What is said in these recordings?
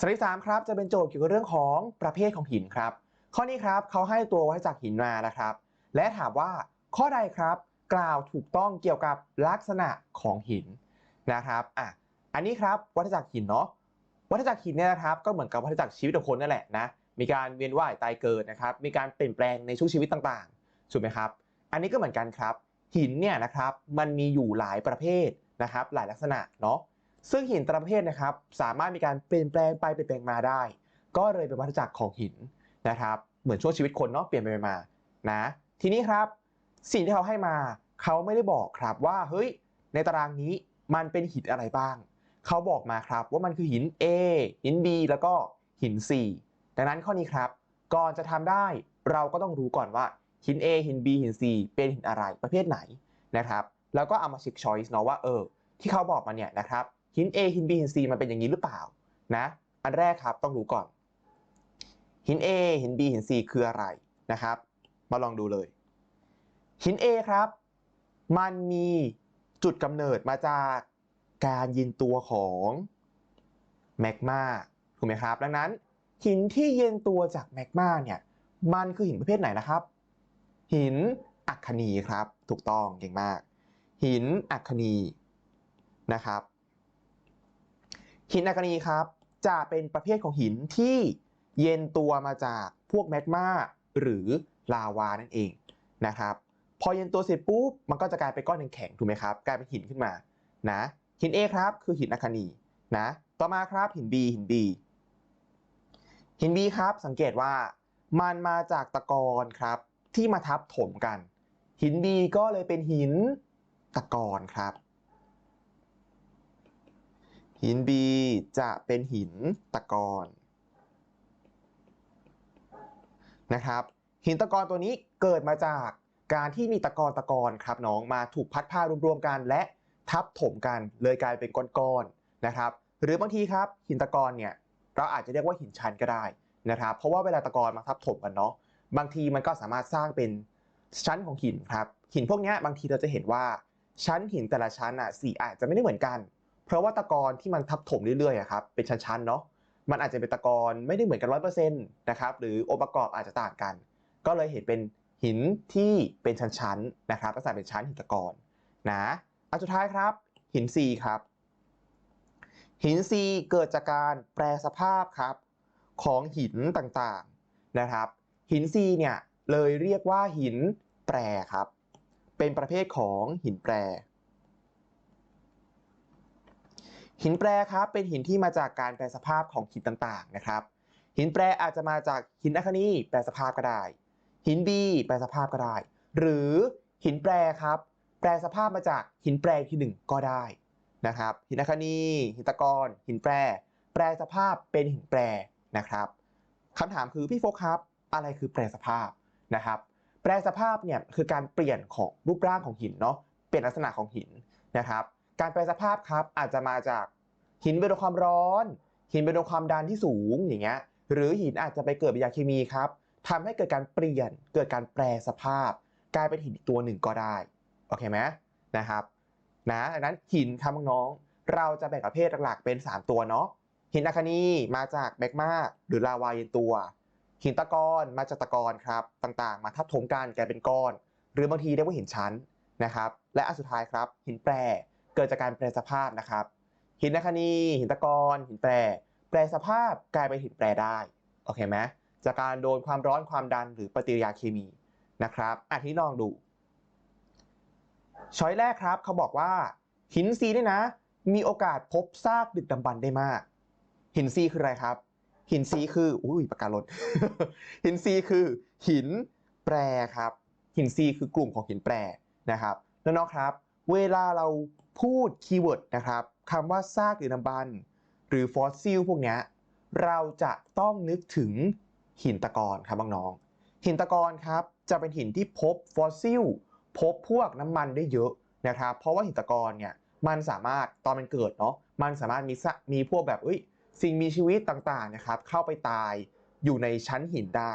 สเต็ปสามครับจะเป็นโจทย์เกี่ยวกับเรื่องของประเภทของหินครับ ข้อนี้ครับเขาให้ตัววัฏจักหินมานะครับ และถามว่าข้อใดครับ กล่าวถูกต้องเกี่ยวกับลักษณะของหินนะครับอะอันนี้ครับวัฏจักรหินเนาะวัฏจักรหินเนี่ยนะครับก็เหมือนกับวัฏจักรชีวิตของคนนั่นแหละนะมีการเวียนว่ายตายเกิดนะครับ มีการเปลี่ยนแปลงในช่วงชีวิตต่างๆถูกไหมครับ อันนี้ก็เหมือนกันครับ หินเนี่ยนะครับมันมีอยู่หลายประเภทนะครับ หลายลักษณะเนาะ ซึ่งหินแต่ละประเภทนะครับสามารถมีการเปลี่ยนแปลงไปเปลี่ยนแปลงมาได้ ก็เลยเป็นวัฏจักรของหินนะครับเหมือนช่วงชีวิตคนเนาะเปลี่ยนไปมานะทีนี้ครับสิ่งที่เขาให้มาเขาไม่ได้บอกครับว่าเฮ้ยในตารางนี้มันเป็นหินอะไรบ้าง เขาบอกมาครับว่ามันคือหิน A หิน B แล้วก็หิน C ดังนั้นข้อนี้ครับ ก่อนจะทำได้เราก็ต้องรู้ก่อนว่าหิน A หิน B หิน C เป็นหินอะไรประเภทไหนนะครับ แล้วก็เอามาเช็คช้อยส์เนาะว่าเออที่เขาบอกมาเนี่ยนะครับ หิน A หิน B หิน C มันเป็นอย่างนี้หรือเปล่านะอันแรกครับต้องรู้ก่อน หิน A หิน B หิน C คืออะไรนะครับ มาลองดูเลย หิน A ครับ มันมีจุดกำเนิดมาจากการยินตัวของแมกมาถูกไหมครับ ดังนั้นหินที่เย็นตัวจากแมกมาเนี่ยมันคือหินประเภทไหนนะครับ หินอัคคนีครับ ถูกต้องเก่งมาก หินอัคคนีนะครับ หินอัคนีครับ จะเป็นประเภทของหินที่เย็นตัวมาจากพวกแมกมาหรือลาวานั่นเองนะครับ พอเย็นตัวเสร็จปุ๊บมันก็จะกลายเป็นก้อนแข็งถูกไหมครับ กลายเป็นหินขึ้นมานะหิน A ครับคือหินอัคคนีนะต่อมาครับหิน B หิน B หิน B ครับสังเกตว่ามันมาจากตะกอนครับที่มาทับถมกัน หิน B ก็เลยเป็นหินตะกอนครับ หิน B จะเป็นหินตะกอนนะครับ หินตะกอนตัวนี้เกิดมาจากการที่มีตะกอนตะกอนครับน้องมาถูกพัดพารวมๆกันและทับถมกันเลยกลายเป็นก้อนๆนะครับ หรือบางทีครับหินตะกอนเนี่ยเราอาจจะเรียกว่าหินชันก็ได้นะครับ เพราะว่าเวลาตะกอนมาทับถมกันเนาะบางทีมันก็สามารถสร้างเป็นชั้นของหินครับหินพวกนี้บางทีเราจะเห็นว่าชั้นหินแต่ละชั้นอะสีอาจจะไม่ได้เหมือนกัน เพราะว่าตะกอนที่มันทับถมเรื่อยๆครับเป็นชั้นๆเนาะมันอาจจะเป็นตะกอนไม่ได้เหมือนกันร้อยเปอร์เซ็นต์นะครับหรือองค์ประกอบอาจจะต่างกัน ก็เลยเห็นเป็นหินที่เป็นชั้นๆนะครับลักษณะเป็นชั้นหินตะกอนนะอันสุดท้ายครับ หินซีครับหินซีเกิดจากการแปรสภาพครับของหินต่างๆนะครับ หินซีเนี่ยเลยเรียกว่าหินแปรครับ เป็นประเภทของหินแปร หินแปรครับเป็นหินที่มาจากการแปรสภาพของหินต่างๆนะครับ หินแปรอาจจะมาจากหินอัคนีแปรสภาพก็ได้ หินบีแปรสภาพก็ได้ หรือหินแปรครับ แปรสภาพมาจากหินแปรที่หนึ่งก็ได้นะครับ หินอัคนีหินตะกอนหินแปร แปรสภาพเป็นหินแปรนะครับคำถามคือพี่โฟกครับอะไรคือแปรสภาพนะครับ แปรสภาพเนี่ยคือการเปลี่ยนของรูปร่างของหินเนาะเปลี่ยนลักษณะของหินนะครับ การแปรสภาพครับอาจจะมาจากหินเป็นโดนความร้อน หินเป็นโดนความดันที่สูงอย่างเงี้ยหรือหินอาจจะไปเกิดปฏิกิริยาเคมีครับทำให้เกิดการเปลี่ยนเกิดการแปรสภาพ กลายเป็นหินตัวหนึ่งก็ได้โอเคไหมนะครับนะดังนั้นหินครับน้องๆเราจะแบ่งประเภทหลักๆเป็น 3 ตัวเนาะหินอัคคนีมาจากแมกมาหรือลาวาเย็นตัว หินตะกอนมาจากตะกอนครับต่างๆ มาทับถมกันกลายเป็นก้อน หรือบางทีเรียกว่าหินชั้นนะครับ และอันสุดท้ายครับ หินแปร เกิดจากการแปรสภาพนะครับ หินอัคคนีหินตะกอนหินแปร แปรสภาพกลายเป็นหินแปรได้โอเคไหมจากการโดนความร้อนความดันหรือปฏิกิริยาเคมีนะครับอะที่ลองดูช้อยแรกครับเขาบอกว่า หินซีเนี่ยนะ มีโอกาสพบซากดึกดำบรรได้มาก หินซีคืออะไรครับ หินซีคืออุ้ยปากกาลดหินซีคือ หินแปรครับ หินซีคือกลุ่มของหินแปรนะครับน้องๆครับ เวลาเรา พูดคีย์เวิร์ดนะครับคำว่าซากดึกดำบรรพ์หรือฟอสซิลพวกนี้เราจะต้องนึกถึงหินตะกอนครับน้องๆหินตะกอนครับจะเป็นหินที่พบฟอสซิลพบพวกน้ำมันได้เยอะนะครับ เพราะว่าหินตะกอนเนี่ยมันสามารถตอนมันเกิดเนาะมันสามารถมีสะมีพวกแบบสิ่งมีชีวิตต่างๆนะครับเข้าไปตายอยู่ในชั้นหินได้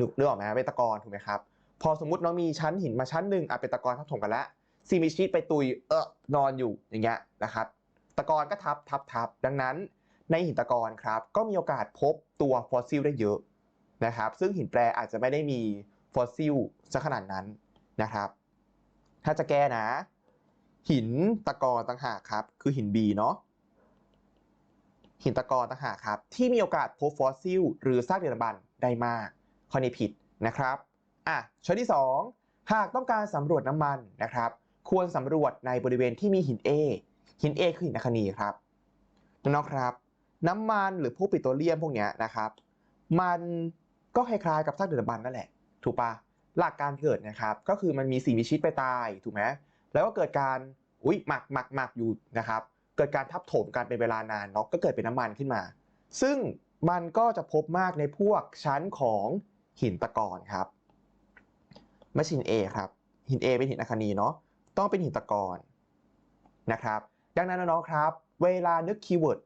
นึกเรื่องออกไหมเป็นตะกอนถูกไหมครับพอสมมติน้องมีชั้นหินมาชั้นหนึ่งอะเป็นตะกอนทับถมกันแล้ว สิ่งมีชีวิตไปตุยเออนอนอยู่อย่างเงี้ยนะครับตะกอนก็ทับทับทับดังนั้น ในหินตะกอนครับก็มีโอกาสพบตัวฟอสซิลได้เยอะนะครับ ซึ่งหินแปรอาจจะไม่ได้มีฟอสซิลซะขนาดนั้นนะครับ ถ้าจะแก้นะ หินตะกอนต่างหากครับ คือหิน B เนาะหินตะกอนต่างหากครับ ที่มีโอกาสพบฟอสซิลหรือซากดึกดำบรรพ์ได้มากข้อนี้ผิดนะครับอะช้อยที่ 2 หากต้องการสำรวจน้ำมันนะครับ ควรสำรวจในบริเวณที่มีหิน A หิน A คือหินอัคนีครับน้องๆครับ น้ำมันหรือพวกปิโตรเลียมพวกเนี้ยนะครับ มันก็คล้ายๆกับซากดึกดำบรรพ์นั่นแหละ ถูกปะหลักการเกิดนะครับ ก็คือมันมีสิ่งมีชีวิตไปตายถูกไหมแล้วก็เกิดการอุ้ยหมักหมักหมักอยู่นะครับ เกิดการทับถมกันเป็นเวลานานเนาะก็เกิดเป็นน้ำมันขึ้นมา ซึ่งมันก็จะพบมากในพวกชั้นของหินตะกอนครับไม่ใช่หิน A ครับหิน A เป็นหินอัคนีเนาะ ต้องเป็นหินตะกอนนะครับ ดังนั้นน้องๆครับ เวลานึกคีย์เวิร์ด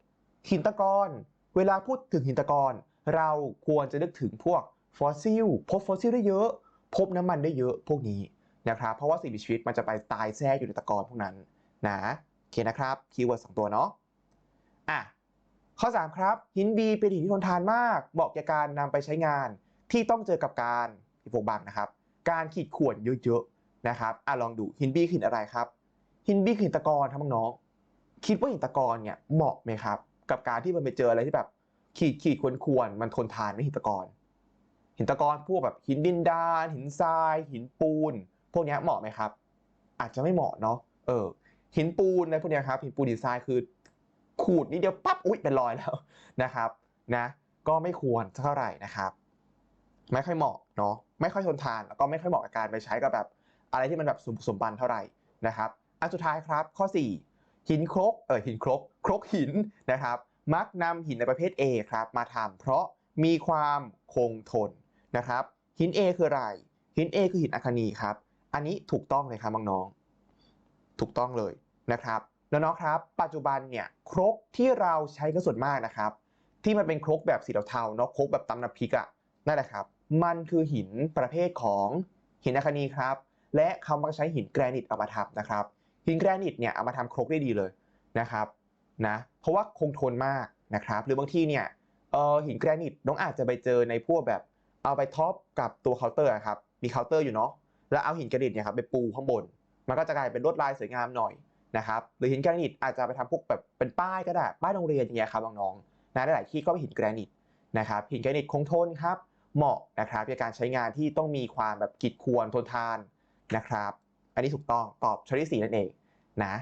หินตะกอนเวลาพูดถึงหินตะกอนเราควรจะนึกถึงพวกฟอสซิลพบฟอสซิลได้เยอะ พบน้ำมันได้เยอะพวกนี้นะครับ เพราะว่าสิ่งมีชีวิตมันจะไปตายแทรกอยู่ในตะกอนพวกนั้นนะโอเคนะครับคีย์เวิร์ดสองตัวเนาะอะข้อ 3 ครับ หิน B เป็นหินที่ทนทานมากเหมาะแก่การนำไปใช้งานที่ต้องเจอกับการพวกบางนะครับ การขีดข่วนเยอะ นะครับอะลองดูหิน B คือหินอะไรครับ หิน B คือหินตะกอนครับน้องคิดว่าหินตะกอนเนี่ยเหมาะไหมครับ กับการที่มันไปเจออะไรที่แบบขีดขีดควรควรมันทนทานไม่หินตะกอนหินตะกอนพวกแบบหินดินดาน หินทราย หินปูน พวกเนี้ยเหมาะไหมครับ อาจจะไม่เหมาะเนาะเออ หินปูนอะไรพวกเนี้ยครับ หินปูนหินทรายคือ ขูดนิดเดียวปั๊บอุ๊ยเป็นรอยแล้วนะครับ นะ ก็ไม่ควรเท่าไหร่นะครับ ไม่ค่อยเหมาะเนาะไม่ค่อยทนทานแล้วก็ไม่ค่อยเหมาะกับการไปใช้กับแบบ อะไรที่มันแบบสมสมบันเท่าไหร่นะครับอันสุดท้ายครับข้อ 4 หินครกเออหินครกครกหินนะครับ มักนำหินในประเภท A ครับมาทำเพราะมีความคงทนนะครับ หิน A คืออะไร หิน A คือหินอัคนีครับ อันนี้ถูกต้องเลยครับน้องๆถูกต้องเลยนะครับแล้วน้องครับ ปัจจุบันเนี่ยครกที่เราใช้กันส่วนมากนะครับ ที่มันเป็นครกแบบสีเทาๆเนาะครกแบบตำน้ำพริกอะนั่นแหละครับ มันคือหินประเภทของหินอัคนีครับ และเขามักใช้หินแกรนิตเอามาทำนะครับ หินแกรนิตเนี่ยเอามาทำครกได้ดีเลยนะครับนะเพราะว่าคงทนมากนะครับ หรือบางทีเนี่ยเออหินแกรนิตน้องอาจจะไปเจอในพวกแบบเอาไปท็อปกับตัวเคาน์เตอร์ครับมีเคาน์เตอร์อยู่เนาะแล้วเอาหินแกรนิตเนี่ยครับไปปูข้างบน มันก็จะกลายเป็นลวดลายสวยงามหน่อยนะครับหรือหินแกรนิตอาจจะไปทำพวกแบบเป็นป้ายก็ได้ป้ายโรงเรียนอย่างเงี้ยครับน้องๆนะหลายที่ก็เป็นหินแกรนิตนะครับหินแกรนิตคงทนครับเหมาะนะครับในการใช้งานที่ต้องมีความแบบกิดควรทนทาน นะครับ อันนี้ถูกต้องตอบช้อยที่สี่นั่นเองนะ